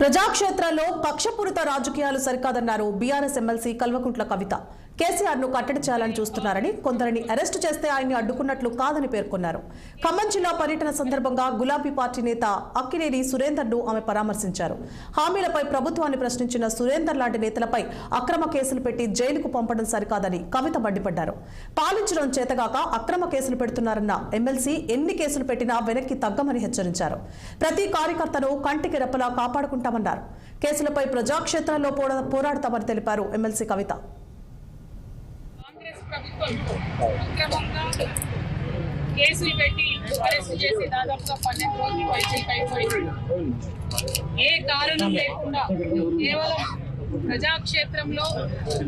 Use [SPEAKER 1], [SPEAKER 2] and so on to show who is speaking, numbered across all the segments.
[SPEAKER 1] ప్రజాక్షేత్రంలో పక్షపూరిత రాజకీయాలు సరికాదన్నారు బీఆర్ఎస్ ఎమ్మెల్సీ కల్వకుంట్ల కవిత. కేసీఆర్ను కట్టడి చేయాలని చూస్తున్నారని కొందరిని అరెస్టు చేస్తే ఆయన్ని అడ్డుకున్నట్లు కాదని పేర్కొన్నారు. ఖమ్మం జిల్లా పర్యటన సందర్భంగా గులాబీ పార్టీ నేత అక్కినేని సురేందర్ను ఆమె పరామర్శించారు. హామీలపై ప్రభుత్వాన్ని ప్రశ్నించిన సురేందర్ లాంటి నేతలపై అక్రమ కేసులు పెట్టి జైలుకు పంపడం సరికాదని కవిత మండిపడ్డారు. పాలించడం చేతగాక అక్రమ కేసులు పెడుతున్నారన్న ఎమ్మెల్సీ ఎన్ని కేసులు పెట్టినా వెనక్కి తగ్గమని హెచ్చరించారు. ప్రతి కార్యకర్తను కంటికి రెప్పలా కాపాడుకుంటామన్నారు. కేసులపై ప్రజాక్షేత్రంలో పోరా- పోరాడతామని తెలిపారు ఎమ్మెల్సీ కవిత.
[SPEAKER 2] అక్రమంగా కేసులు పెట్టి అరెస్ట్ చేసి దాదాపుగా పన్నెండు రోజులు పైసలు అయిపోయింది. ఏ కారణం లేకుండా కేవలం ప్రజాక్షేత్రంలో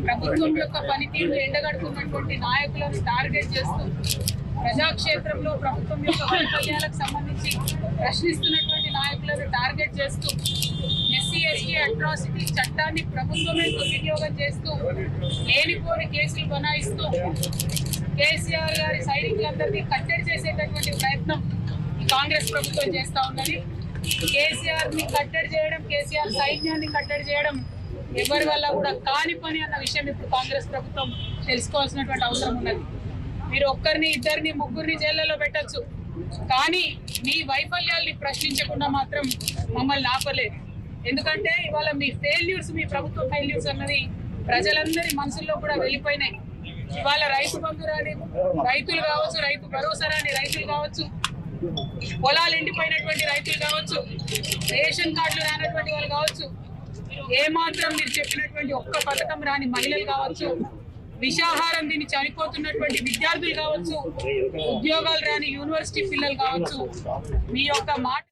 [SPEAKER 2] ప్రభుత్వం యొక్క పనితీరు ఎండగడుతున్నటువంటి నాయకులను టార్గెట్ చేస్తూ ప్రజాక్షేత్రంలో ప్రభుత్వం యొక్క వైఫల్యాలకు సంబంధించి ప్రశ్నిస్తున్నటువంటి నాయకులను టార్గెట్ చేస్తూ ఎస్సీ అట్రాసిటీ చట్టాన్ని ప్రభుత్వమే దుర్వినియోగం చేస్తూ లేనిపోని కేసులు బనాయిస్తూ కేసీఆర్ గారి సైనికులందరినీ కట్టడి చేసేటటువంటి ప్రయత్నం కాంగ్రెస్ ప్రభుత్వం చేస్తూ ఉన్నది. కేసీఆర్ని కట్టడి చేయడం కేసీఆర్ సైన్యాన్ని కట్టడి చేయడం ఎవరి వల్ల కూడా కాని పని అన్న విషయం ఇప్పుడు కాంగ్రెస్ ప్రభుత్వం తెలుసుకోవాల్సినటువంటి అవసరం ఉన్నది. మీరు ఒక్కరిని ఇద్దరిని ముగ్గురిని జైళ్ళలో పెట్టచ్చు. కానీ మీ వైఫల్యాల్ని ప్రశ్నించకుండా మాత్రం మమ్మల్ని ఆపలేదు. ఎందుకంటే ఇవాళ మీ ఫెయిల్యూర్స్ మీ ప్రభుత్వ ఫెయిల్యూర్స్ అన్నది ప్రజలందరి మనసుల్లో కూడా వెళ్ళిపోయినాయి. ఇవాళ రైతు బంధు రాని రైతులు కావచ్చు రైతు భరోసా రాని రైతులు కావచ్చు పొలాలు ఎండిపోయినటువంటి రైతులు కావచ్చు రేషన్ కార్డులు రానటువంటి వాళ్ళు కావచ్చు ఏమాత్రం మీరు చెప్పినటువంటి ఒక్క పథకం రాని మహిళలు కావచ్చు విషాహారం దీన్ని చనిపోతున్నటువంటి విద్యార్థులు కావచ్చు ఉద్యోగాలు రాని యూనివర్సిటీ పిల్లలు కావచ్చు మీ యొక్క మాట